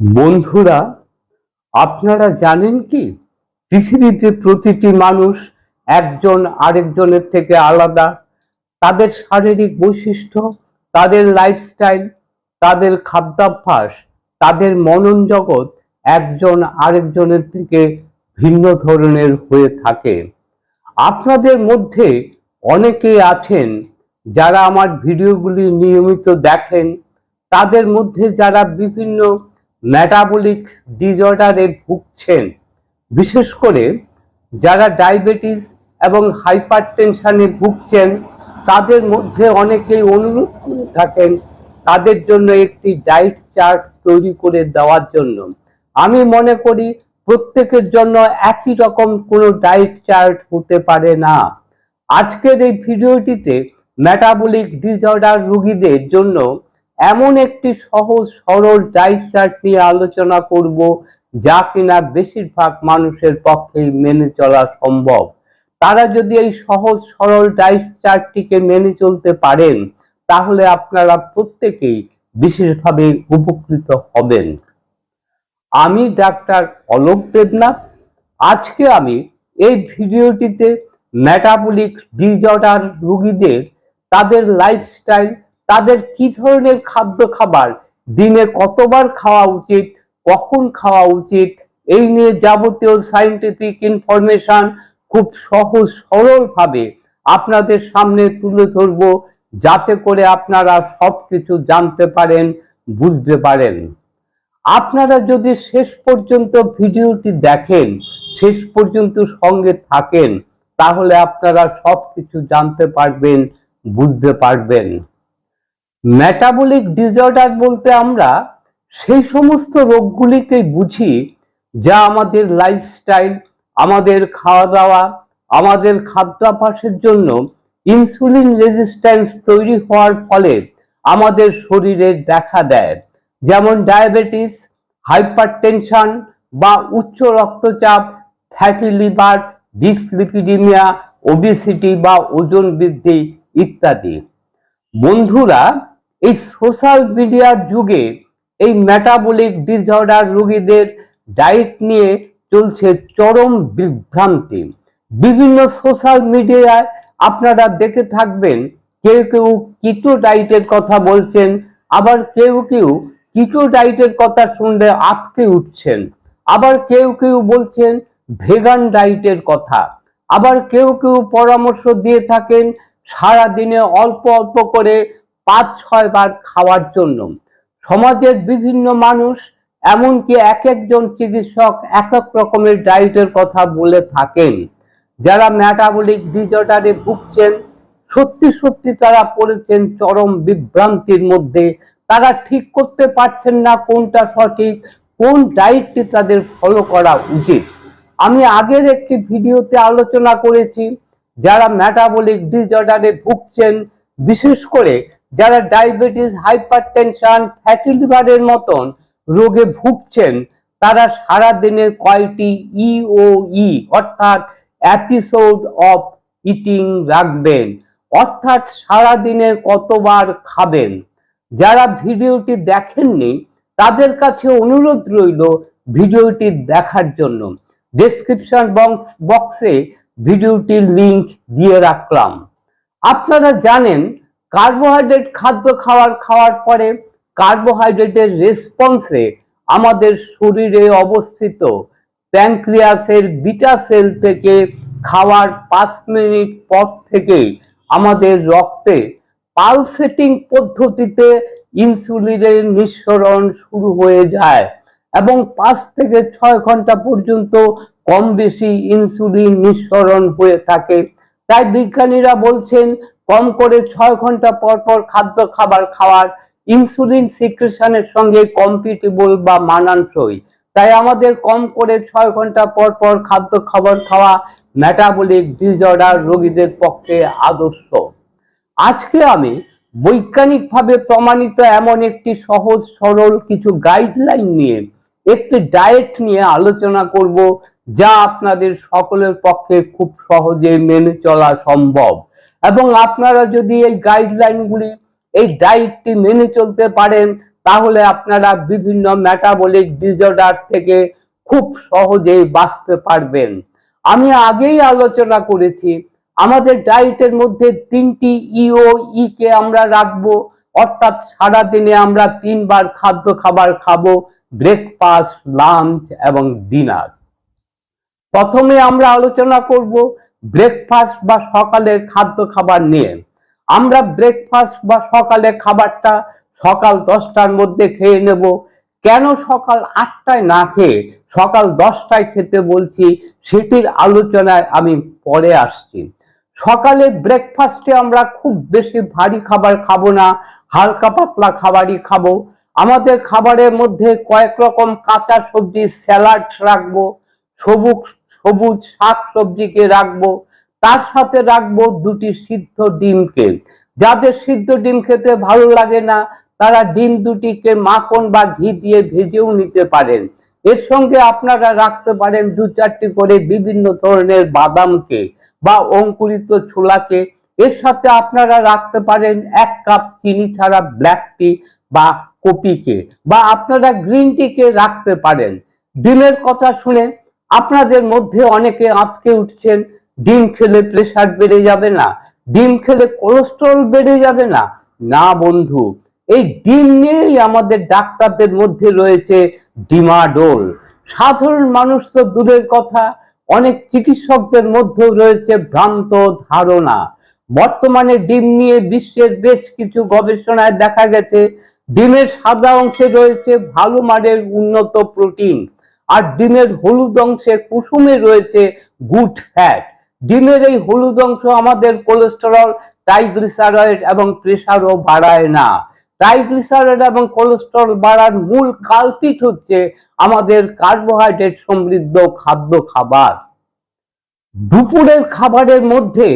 বন্ধুরা, আপনারা জানেন কি? পৃথিবীতে প্রতিটি মানুষ একজন আরেকজনের থেকে আলাদা। তাদের শারীরিক বৈশিষ্ট্য, তাদের লাইফস্টাইল তাদের খাদ্যাভ্যাস, তাদের মনন জগৎ একজন আরেকজনের থেকে ভিন্ন ধরনের হয়ে থাকে। আপনাদের মধ্যে অনেকে আছেন যারা আমার ভিডিওগুলি নিয়মিত দেখেন। তাদের মধ্যে যারা বিভিন্ন মেটাবলিক ডিজঅর্ডারে ভুগছেন। বিশেষ করে যারা ডায়াবেটিস এবং হাইপার টেনশনে ভুগছেন, তাদের মধ্যে অনেকেই অনুরোধ করে থাকেন তাদের জন্য একটি ডায়েট চার্ট তৈরি করে দেওয়ার জন্য। আমি মনে করি প্রত্যেকের জন্য একই রকম কোনো ডায়েট চার্ট হতে পারে না। আজকের এই ভিডিওটিতে মেটাবলিক ডিসঅর্ডার রোগীদের জন্য এমন একটি সহজ, সরল ডায়েট চার্ট নিয়ে আলোচনা করব যা কিনা বেশিরভাগ মানুষের পক্ষেই মেনে চলা সম্ভব। তারা যদি এই সহজ, সরল ডায়েট চার্টটিকে মেনে চলতে পারেন, তাহলে আপনারা প্রত্যেকেই বিশেষভাবে উপকৃত হবেন। আমি ডাক্তার অলোক দেবনাথ। আজকে আমি এই ভিডিওটিতে মেটাবলিক ডিজর্ডার রোগীদের তাদের লাইফস্টাইল তাদের কি ধরনের খাদ্য খাবার? দিনে কতবার খাওয়া উচিত? কখন খাওয়া উচিত? এই নিয়ে যাবতীয় সাইন্টিফিক ইনফরমেশন খুব সহজ সরল ভাবে আপনাদের সামনে তুলে ধরব, যাতে করে আপনারা সবকিছু জানতে পারেন, বুঝতে পারেন। আপনারা যদি শেষ পর্যন্ত ভিডিওটি দেখেন, শেষ পর্যন্ত সঙ্গে থাকেন, তাহলে আপনারা সবকিছু জানতে পারবেন, বুঝতে পারবেন। মেটাবলিক ডিসঅর্ডার বলতে আমরা সেই সমস্ত রোগগুলিকে বুঝি যা আমাদের লাইফস্টাইল আমাদের খাওয়া দাওয়া আমাদের খাদ্যাভ্যাসের জন্য ইনসুলিন রেজিস্ট্যান্স তৈরি হওয়ার ফলে আমাদের শরীরে দেখা দেয়। যেমন ডায়াবেটিস হাইপারটেনশন বা উচ্চ রক্তচাপ ফ্যাটি লিভার ডিসলিপিডিমিয়া ওবেসিটি বা ওজন বৃদ্ধি ইত্যাদি। বন্ধুরা এই সোশ্যাল মিডিয়ার যুগে এই মেটাবলিক ডিসঅর্ডার রোগীদের ডায়েট নিয়ে চলছে চরম বিভ্রান্তি। বিভিন্ন সোশ্যাল মিডিয়ায় আপনারা দেখে থাকবেন, কেউ কেউ কিটো ডায়েটের কথা বলছেন, আবার কেউ কেউ কিটো ডায়েটের কথা শুনলে আটকে উঠছেন, আবার কেউ কেউ বলছেন ভেগান ডায়েটের কথা, আবার কেউ কেউ পরামর্শ দিয়ে থাকেন সারা দিনে অল্প অল্প করে পাঁচ ছয় বার খাওয়ার জন্য। সমাজের বিভিন্ন মানুষ, এমনকি এক একজন চিকিৎসক এক এক রকমের ডায়েটের কথা বলে থাকেন, যারা মেটাবলিক ডিজর্ডারে ভুগছেন। সত্যি সত্যি তারা পড়েছেন চরম বিভ্রান্তির মধ্যে। তারা ঠিক করতে পারছেন না কোনটা সঠিক, কোন ডায়েটটি তাদের ফলো করা উচিত। আমি আগের একটি ভিডিওতে আলোচনা করেছি, যারা মেটাবলিক ডিসঅর্ডারে ভুগছেন, বিশেষ করে যারা ডায়াবেটিস হাইপার টেনশন ফ্যাটি লিভারের মতন রোগে ভুগছেন, তারা সারা দিনে কয়টি ইওই অর্থাৎ এপিসোড অফ ইটিং রাখবেন, অর্থাৎ সারা দিনে কতবার খাবেন। যারা ভিডিওটি দেখেননি, তাদের কাছে অনুরোধ রইল ভিডিওটি দেখার জন্য। ডেসক্রিপশন বক্স বক্সে ভিডিওটির লিংক দিয়ে রাখলাম। আপনারা জানেন কার্বোহাইড্রেট খাদ্য খাওয়ার খাওয়ার পরে কার্বোহাইড্রেটের রেসপন্সে আমাদের শরীরে অবস্থিত প্যানক্রিয়াসের বিটা সেল থেকে খাওয়ার পাঁচ মিনিট পর থেকেই আমাদের রক্তে পালসেটিং পদ্ধতিতে ইনসুলিনের নিঃসরণ শুরু হয়ে যায় এবং পাঁচ থেকে ছয় ঘণ্টা পর্যন্ত কম বেশি ইনসুলিন নিঃসরণ হয়ে থাকে। তাই বিজ্ঞানীরা বলছেন কম করে ছয় ঘণ্টা পর পর খাদ্য খাবার খাওয়ার ইনসুলিন সিক্রেশনের সঙ্গে কম্পিটেবল বা মানানসই। তাই আমাদের কম করে ছয় ঘণ্টা পর পর খাদ্য খাবার খাওয়া মেটাবলিক ডিসঅর্ডার রোগীদের পক্ষে আদর্শ। আজকে আমি বৈজ্ঞানিকভাবে প্রমাণিত এমন একটি সহজ, সরল কিছু গাইডলাইন নিয়ে একটি ডায়েট নিয়ে আলোচনা করব যা আপনাদের সকলের পক্ষে খুব সহজে মেনে চলা সম্ভব। এবং আপনারা যদি এই গাইডলাইনগুলি এই ডায়েটটি মেনে চলতে পারেন, তাহলে আপনারা বিভিন্ন মেটাবলিক ডিজর্ডার থেকে খুব সহজেই বাঁচতে পারবেন। আমি আগেই আলোচনা করেছি, আমাদের ডায়েটের মধ্যে তিনটি ইও ই কে আমরা রাখব, অর্থাৎ সারাদিনে আমরা তিনবার খাদ্য খাবার খাব ব্রেকফাস্ট লাঞ্চ এবং ডিনার প্রথমে আমরা আলোচনা করব ব্রেকফাস্ট বা সকালের খাদ্য খাবার নিয়ে। আমরা ব্রেকফাস্ট বা সকালের খাবারটা সকাল দশটার মধ্যে খেয়ে নেব। কেন সকাল আটটায় না খেয়ে সকাল দশটায় খেতে বলছি সেটির আলোচনায় আমি পরে আসছি। সকালে ব্রেকফাস্টে আমরা খুব বেশি ভারী খাবার খাব না, হালকা পাতলা খাবারই খাব। আমাদের খাবারের মধ্যে কয়েক রকম কাঁচা সবজি, স্যালাড রাখব, সবুজ সবুজ শাক সবজিকে রাখব, তার সাথে রাখব দুটি সিদ্ধ ডিমকে যাদের সিদ্ধ ডিম খেতে ভালো লাগে না, তারা ডিম দুটিকে মাখন বা ঘি দিয়ে ভেজেও নিতে পারেন। এর সঙ্গে আপনারা রাখতে পারেন দু চারটি করে বিভিন্ন ধরনের বাদামকে বা অঙ্কুরিত ছোলাকে এর সাথে আপনারা রাখতে পারেন এক কাপ চিনি ছাড়া ব্ল্যাক টি বা কপিকে বা আপনারা গ্রিন টিকে রাখতে পারেন। ডিমের কথা শুনে আপনাদের মধ্যে অনেকে আটকে উঠছেন, ডিম খেলে প্রেশার বেড়ে যাবে না, ডিম খেলে কোলেস্ট্রল বেড়ে যাবে না। না বন্ধু, এই ডিম নিয়েই আমাদের ডাক্তারদের মধ্যে রয়েছে ডিমাডোল। সাধারণ মানুষ তো দূরের কথা, অনেক চিকিৎসকদের মধ্যেও রয়েছে ভ্রান্ত ধারণা। বর্তমানে ডিম নিয়ে বিশ্বের বেশ কিছু গবেষণায় দেখা গেছে, ডিমের সাদা অংশে রয়েছে ভালো মানের উন্নত প্রোটিন। আর ডিমের হলুদ অংশে কুসুমে রয়েছে গুড ফ্যাট। ডিমের এই হলুদ অংশ আমাদের কোলেস্টেরল ট্রাইগ্লিসারাইড এবং প্রেশারও বাড়ায় না। ট্রাইগ্লিসারাইড এবং কোলেস্টেরল বাড়ার মূল কালপিট হচ্ছে আমাদের কার্বোহাইড্রেট সমৃদ্ধ খাদ্য খাবার। দুপুরের খাবারের মধ্যে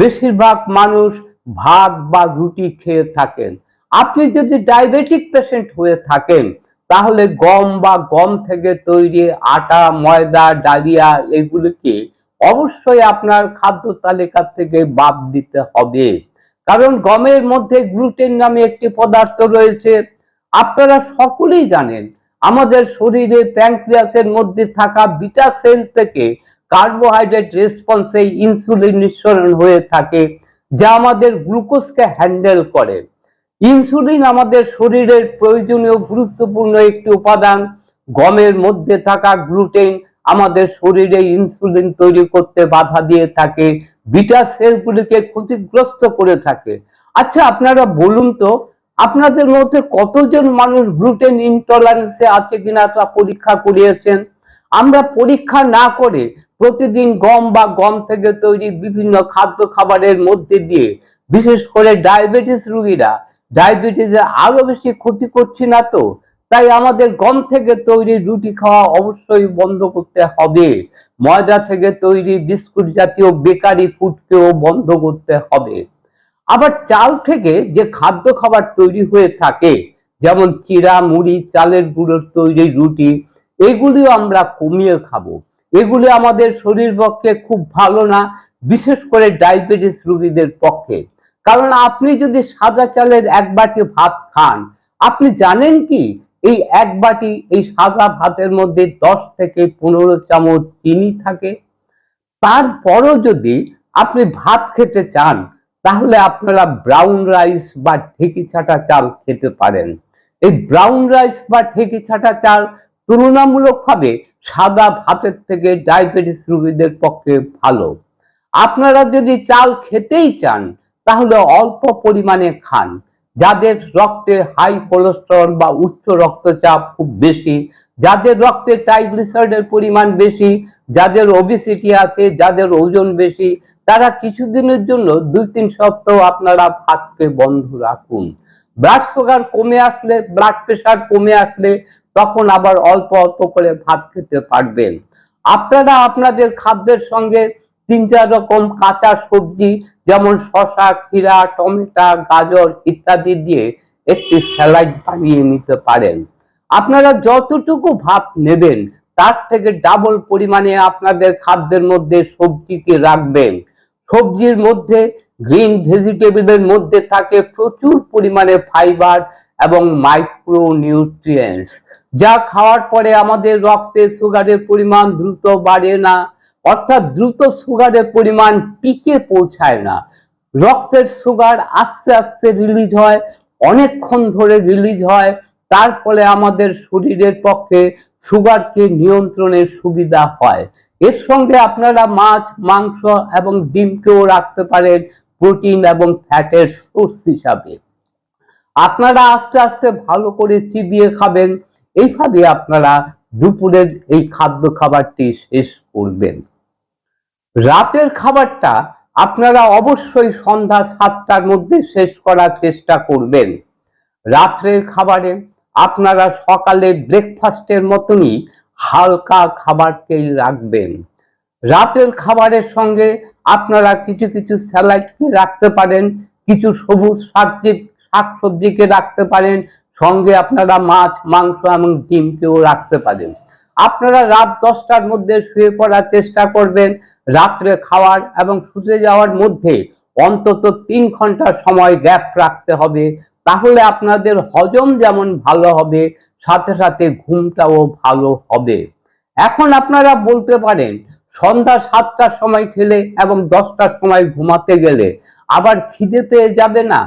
বেশিরভাগ মানুষ ভাত বা রুটি খেয়ে থাকেন। আপনি যদি ডায়াবেটিক পেশেন্ট হয়ে থাকেন তাহলে গম বা গম থেকে তৈরি আটা, ময়দা, ডালিয়া এগুলিকে অবশ্যই আপনার খাদ্য তালিকা থেকে বাদ দিতে হবে। কারণ গমের মধ্যে গ্লুটেন নামে একটি পদার্থ রয়েছে। আপনারা সকলেই জানেন, আমাদের শরীরে প্যাঙ্ক্রিয়াসের মধ্যে থাকা বিটা সেল থেকে কার্বোহাইড্রেট রেসপন্সে ইনসুলিন নিঃসরণ হয়ে থাকে, যা আমাদের গ্লুকোজকে হ্যান্ডেল করে। ইনসুলিন আমাদের শরীরের প্রয়োজনীয় গুরুত্বপূর্ণ একটি উপাদান। গমের মধ্যে থাকা গ্লুটেন আমাদের শরীরে ইনসুলিন তৈরি করতে বাধা দিয়ে থাকে, বিটা সেলগুলিকে ক্ষতিগ্রস্ত করে থাকে। আচ্ছা আপনারা বলুন তো, আপনাদের মধ্যে কতজন মানুষ গ্লুটেন ইনটলারেন্সে আছে কিনা তা পরীক্ষা করিয়েছেন? আমরা পরীক্ষা না করে প্রতিদিন গম বা গম থেকে তৈরি বিভিন্ন খাদ্য খাবারের মধ্যে দিয়ে, বিশেষ করে ডায়াবেটিস রোগীরা ডায়াবেটিসে আরও বেশি ক্ষতি করছি না তো। তাই আমাদের গম থেকে তৈরি রুটি খাওয়া অবশ্যই বন্ধ করতে হবে। ময়দা থেকে তৈরি বিস্কুট জাতীয় বেকারি ফুডকেও বন্ধ করতে হবে। আবার চাল থেকে যে খাদ্য খাবার তৈরি হয়ে থাকে, যেমন চিরা মুড়ি, চালের গুঁড়োর তৈরি রুটি এগুলিও আমরা কমিয়ে খাব। এগুলি আমাদের শরীর পক্ষে খুব ভালো না, বিশেষ করে ডায়াবেটিস রোগীদের পক্ষে। কারণ আপনি যদি সাদা চালের এক বাটি ভাত খান, আপনি জানেন কি? এই এক বাটি, এই সাদা ভাতের মধ্যে দশ থেকে পনেরো চামচ চিনি থাকে। তারপরও যদি আপনি ভাত খেতে চান, তাহলে আপনারা ব্রাউন রাইস বা ঢেকি ছাটা চাল খেতে পারেন। এই ব্রাউন রাইস বা ঢেকি ছাটা চাল তুলনামূলকভাবে সাদা ভাতের থেকে ডায়াবেটিস রোগীদের পক্ষে ভালো। আপনারা যদি চাল খেতেই চান তাহলে অল্প পরিমাণে খান। যাদের রক্তে হাই কোলেস্টেরল বা উচ্চ রক্তচাপ খুব বেশি, যাদের রক্তে ট্রাইগ্লিসারাইডের পরিমাণ বেশি, যাদের ওবিসিটি আছে, যাদের ওজন বেশি, তারা কিছুদিনের জন্য দুই তিন সপ্তাহ আপনারা ভাতকে বন্ধ রাখুন। ব্লাড সুগার কমে আসলে ব্লাড প্রেশার কমে আসলে, তখন আবার অল্প অল্প করে ভাত খেতে পারবেন। আপনারা আপনাদের খাদ্যের সঙ্গে তিন চার রকম কাঁচা সবজি যেমন শশা, ক্ষীরা, টমেটো, গাজর ইত্যাদি দিয়ে একটি স্যালাড বানিয়ে নিতে পারেন। আপনারা যতটুকু ভাত নেবেন, তার থেকে ডাবল পরিমাণে আপনাদের খাদ্যের মধ্যে সবজিকে রাখবেন। সবজির মধ্যে গ্রিন ভেজিটেবলের মধ্যে থাকে প্রচুর পরিমাণে ফাইবার এবং মাইক্রো নিউট্রিয়েন্টস যা খাওয়ার পরে আমাদের রক্তে সুগারের পরিমাণ দ্রুত বাড়ে না। অর্থাৎ দ্রুত সুগারের পরিমাণ পিকে পৌঁছায় না। রক্তের সুগার আস্তে আস্তে রিলিজ হয়, অনেকক্ষণ ধরে রিলিজ হয়। তার ফলে আমাদের শরীরের পক্ষে সুগারকে নিয়ন্ত্রণের সুবিধা হয়। এর সঙ্গে আপনারা মাছ, মাংস এবং ডিমকেও রাখতে পারেন প্রোটিন এবং ফ্যাটের সোর্স হিসাবে। আপনারা আস্তে আস্তে ভালো করে চিবিয়ে খাবেন। এইভাবে আপনারা দুপুরের এই খাদ্য খাবারটি শেষ করবেন। রাতের খাবারটা আপনারা অবশ্যই সন্ধ্যা সাতটার মধ্যে শেষ করার চেষ্টা করবেন। রাত্রের খাবারে আপনারা সকালে ব্রেকফাস্টের মতনই হালকা খাবারকেই রাখবেন। রাতের খাবারের সঙ্গে আপনারা কিছু কিছু স্যালাডকে রাখতে পারেন, কিছু সবুজ শাকজি শাকসবজিকে রাখতে পারেন, সঙ্গে আপনারা মাছ, মাংস এবং ডিমকেও রাখতে পারেন। আপনারা রাত দশটার মধ্যে শুয়ে পড়ার চেষ্টা করবেন, রাত্রে খাওয়ার এবং শুতে যাওয়ার মধ্যে অন্তত তিন ঘণ্টা সময় গ্যাপ রাখতে হবে, তাহলে আপনাদের হজম যেমন ভালো হবে, সাথে সাথে ঘুমটাও ভালো হবে। এখন আপনারা বলতে পারেন, সন্ধ্যা সাতটার সময় খেলে এবং দশটার সময় ঘুমাতে গেলে আবার খিদে পেয়ে যাবে না।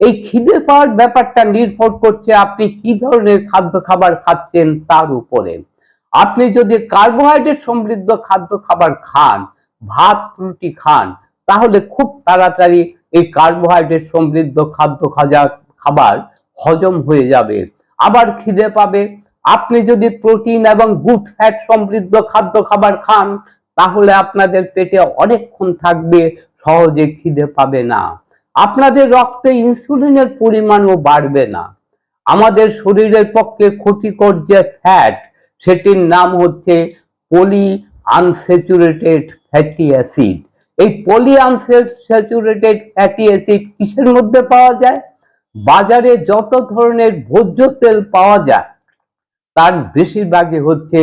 এই খিদে পাওয়ার ব্যাপারটা নির্ভর করছে আপনি কি ধরনের খাদ্য খাবার খাচ্ছেন তার উপরে। আপনি যদি কার্বোহাইড্রেট সমৃদ্ধ খাদ্য খাবার খান, ভাত, রুটি খান, তাহলে খুব তাড়াতাড়ি এই কার্বোহাইড্রেট সমৃদ্ধ খাদ্য খাজা খাবার হজম হয়ে যাবে। আবার খিদে পাবে। আপনি যদি প্রোটিন এবং গুড ফ্যাট সমৃদ্ধ খাদ্য খাবার খান, তাহলে আপনাদের পেটে অনেকক্ষণ থাকবে, সহজে খিদে পাবে না। আপনাদের রক্তে ইনসুলিনের পরিমাণও বাড়বে না। আমাদের শরীরের পক্ষে ক্ষতিকর যে ফ্যাট সেটির নাম হচ্ছে পলি আনস্যাচুরেটেড ফ্যাটি অ্যাসিড এই পলি আনস্যাচুরেটেড ফ্যাটি অ্যাসিড কিসের মধ্যে পাওয়া যায়? বাজারে যত ধরনের ভোজ্য তেল পাওয়া যায়, তার বেশিরভাগই হচ্ছে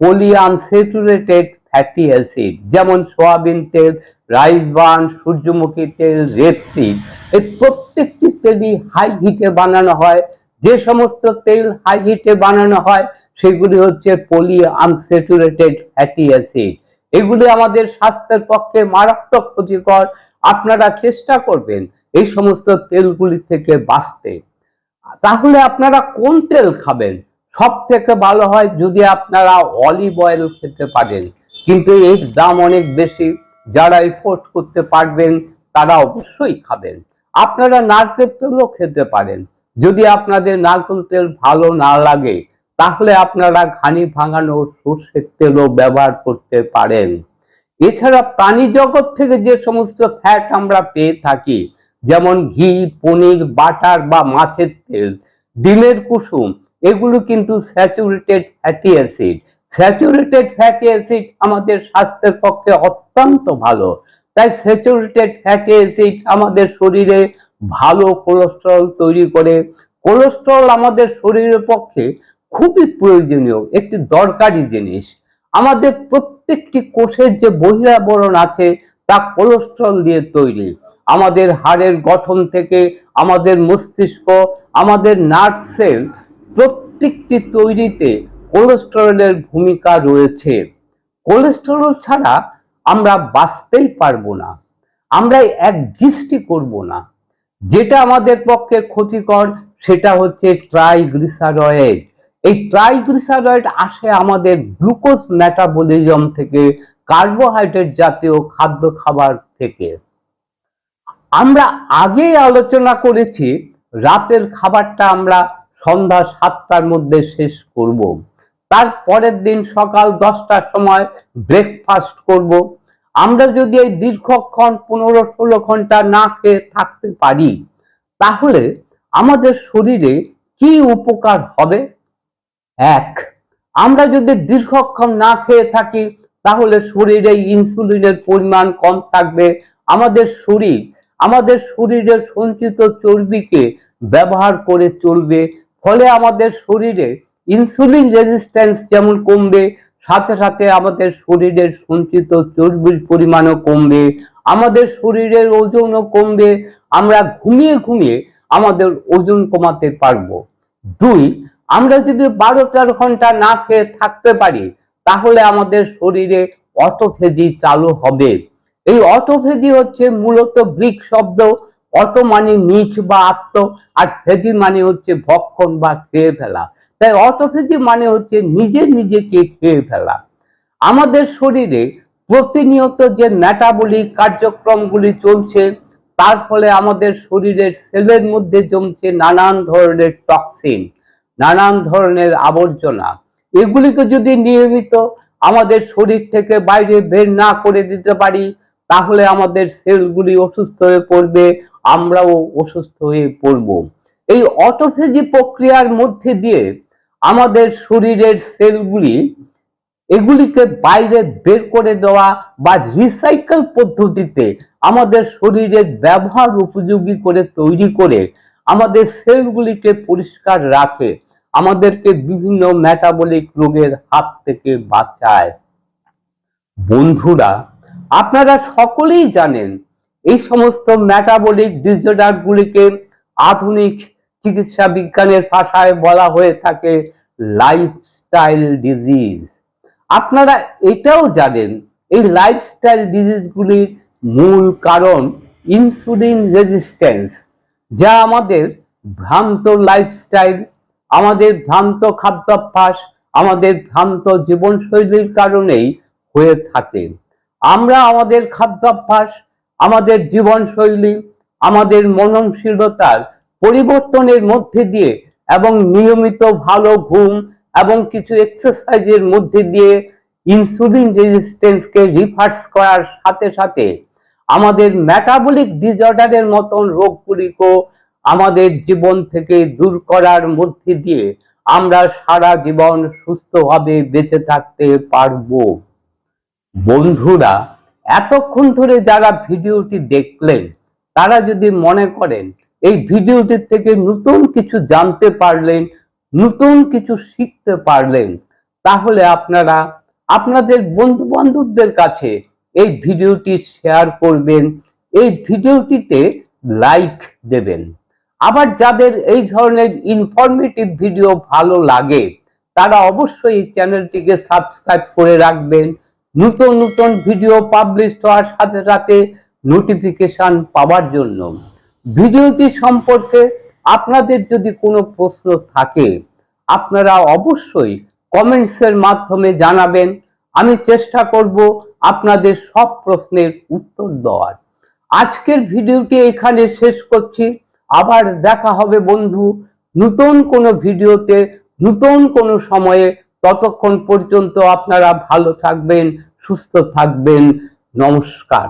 পলি আনস্যাচুরেটেড ফ্যাটি অ্যাসিড যেমন সয়াবিন তেল রাইস বার্ন সূর্যমুখী তেল রেপসিড এই প্রত্যেকটি তেলই হাই হিটে বানানো হয়। যে সমস্ত তেল হাই হিটে বানানো হয় সেগুলি হচ্ছে পলি আনস্যাচুরেটেড ফ্যাটি অ্যাসিড এগুলি আমাদের স্বাস্থ্যের পক্ষে মারাত্মক ক্ষতিকর। আপনারা চেষ্টা করবেন এই সমস্ত তেলগুলি থেকে বাঁচতে। তাহলে আপনারা কোন তেল খাবেন? সব থেকে ভালো হয় যদি আপনারা অলিভ অয়েল খেতে পারেন। কিন্তু এর দাম অনেক বেশি। যারা এফোর্ড করতে পারবেন, তারা অবশ্যই খাবেন। আপনারা নারকেল তেলও খেতে পারেন। যদি আপনাদের নারকেল তেল ভালো না লাগে তাহলে আপনারা ঘানি ভাঙানো সর্ষের তেলও ব্যবহার করতে পারেন। এছাড়া প্রাণী জগৎ থেকে যে সমস্ত ফ্যাট আমরা পেয়ে থাকি, যেমন ঘি, পনির, বাটার বা মাছের তেল, ডিমের কুসুম, এগুলো কিন্তু saturated fatty acid saturated fatty acid আমাদের স্বাস্থ্যের পক্ষে অত্যন্ত ভালো। তাই স্যাচুরেটেড ফ্যাটি অ্যাসিড আমাদের শরীরে ভালো কোলেস্টেরল তৈরি করে। কোলেস্টেরল আমাদের শরীরের পক্ষে খুবই প্রয়োজনীয়, একটি দরকারি জিনিস। আমাদের প্রত্যেকটি কোষের যে বহিরাবরণ আছে, তা কোলেস্ট্রল দিয়ে তৈরি। আমাদের হাড়ের গঠন থেকে আমাদের মস্তিষ্ক, আমাদের নার্ভ সেল প্রত্যেকটি তৈরিতে কোলেস্টেরলের ভূমিকা রয়েছে। কোলেস্টেরল ছাড়া আমরা বাঁচতেই পারব না। আমরা একজিস্টই করব না। যেটা আমাদের পক্ষে ক্ষতিকর, সেটা হচ্ছে ট্রাইগ্লিসারয়েড এই ট্রাইগ্লিসারয়েড আসে আমাদের গ্লুকোজ মেটাবলিজম থেকে কার্বোহাইড্রেট জাতীয় খাদ্য খাবার থেকে। আমরা আগেই আলোচনা করেছি, রাতের খাবারটা আমরা সন্ধ্যা সাতটার মধ্যে শেষ করব। তার পরের দিন সকাল দশটার সময় ব্রেকফাস্ট করব। আমরা যদি এই দীর্ঘক্ষণ পনেরো ষোলো ঘণ্টা না খেয়ে থাকতে পারি, তাহলে আমাদের শরীরে কি উপকার হবে? এক। আমরা যদি দীর্ঘক্ষণ না খেয়ে থাকি, তাহলে শরীরে ইনসুলিনের পরিমাণ কম থাকবে। আমাদের শরীর, আমাদের শরীরের সঞ্চিত চর্বিকে ব্যবহার করে চলবে। ফলে আমাদের শরীরে ইনসুলিন রেজিস্ট্যান্স যেমন কমবে, সাথে সাথে আমাদের শরীরের সঞ্চিত চর্বির পরিমাণও কমবে, আমাদের শরীরের ওজনও কমবে। আমরা ঘুমিয়ে ঘুমিয়ে আমাদের ওজন কমাতে পারব। দুই আমরা যদি বারো তেরো ঘণ্টা না খেয়ে থাকতে পারি, তাহলে আমাদের শরীরে অটোফেজি চালু হবে। এই অটোফেজি হচ্ছে মূলত গ্রিক শব্দ, অটো মানে নিচ বা আত্ম, আর ফেজি মানে হচ্ছে ভক্ষণ বা খেয়ে ফেলা। তাই অটোফেজি মানে হচ্ছে নিজে নিজেকে খেয়ে ফেলা। আমাদের শরীরে প্রতিনিয়ত যে ম্যাটাবলিক কার্যক্রমগুলি চলছে, তার ফলে আমাদের শরীরের সেলের মধ্যে জমছে নানান ধরনের টক্সিন নানান ধরনের আবর্জনা। এগুলিকে যদি নিয়মিত আমাদের শরীর থেকে বাইরে বের না করে দিতে পারি, তাহলে আমাদের সেলগুলি অসুস্থ হয়ে পড়বে, আমরাও অসুস্থ হয়ে পড়ব। এই অটোফেজি প্রক্রিয়ার মধ্যে দিয়ে আমাদের শরীরের সেলগুলি, এগুলিকে বাইরে বের করে দেওয়া বা রিসাইকেল পদ্ধতিতে আমাদের শরীরের ব্যবহার উপযোগী করে তৈরি করে আমাদের সেলগুলিকে পরিষ্কার রাখে। আমাদেরকে বিভিন্ন মেটাবলিক রোগের হাত থেকে বাঁচায়। বন্ধুরা, আপনারা সকলেই জানেন, এই সমস্ত মেটাবলিক ডিসঅর্ডার গুলিকে আধুনিক চিকিৎসা বিজ্ঞানের ভাষায় বলা হয়ে থাকে লাইফস্টাইল ডিজিজ আপনারা এটাও জানেন, এই লাইফস্টাইল ডিজিজগুলির মূল কারণ ইনসুলিন রেজিস্ট্যান্স যা আমাদের ভ্রান্ত লাইফস্টাইল আমাদের ভ্রান্ত খাদ্যাভ্যাস, আমাদের ভ্রান্ত জীবনশৈলীর কারণেই হয়ে থাকে। আমরা আমাদের খাদ্যাভ্যাস, আমাদের জীবনশৈলী, আমাদের মননশীলতার পরিবর্তনের মধ্যে দিয়ে এবং নিয়মিত ভালো ঘুম এবং কিছু এক্সারসাইজের মধ্যে দিয়ে ইনসুলিন রেজিস্ট্যান্সকে রিভার্স করার সাথে সাথে আমাদের মেটাবলিক ডিজর্ডারের মতন রোগগুলিকেও আমাদের জীবন থেকে দূর করার মধ্যে দিয়ে আমরা সারা জীবন সুস্থভাবে বেঁচে থাকতে পারব। বন্ধুরা, এতক্ষণ ধরে যারা ভিডিওটি দেখলেন, তারা যদি মনে করেন এই ভিডিওটির থেকে নতুন কিছু জানতে পারলেন, নতুন কিছু শিখতে পারলেন, তাহলে আপনারা আপনাদের বন্ধু বান্ধবদের কাছে এই ভিডিওটি শেয়ার করবেন, এই ভিডিওটিতে লাইক দেবেন। আবার যাদের এই ধরনের ইনফরমেটিভ ভিডিও ভালো লাগে, তারা অবশ্যই এই চ্যানেলটিকে সাবস্ক্রাইব করে রাখবেন। নতুন নতুন ভিডিও পাবলিশ হওয়ার সাথে সাথে নোটিফিকেশন পাওয়ার জন্য। ভিডিওটি সম্পর্কে আপনাদের যদি কোনো প্রশ্ন থাকে, আপনারা অবশ্যই কমেন্টসের মাধ্যমে জানাবেন। আমি চেষ্টা করব আপনাদের সব প্রশ্নের উত্তর দেওয়ার। আজকের ভিডিওটি এখানে শেষ করছি। আবার দেখা হবে বন্ধু নতুন কোনো ভিডিওতে, নতুন কোনো সময়ে। ততক্ষণ পর্যন্ত আপনারা ভালো থাকবেন, সুস্থ থাকবেন। নমস্কার।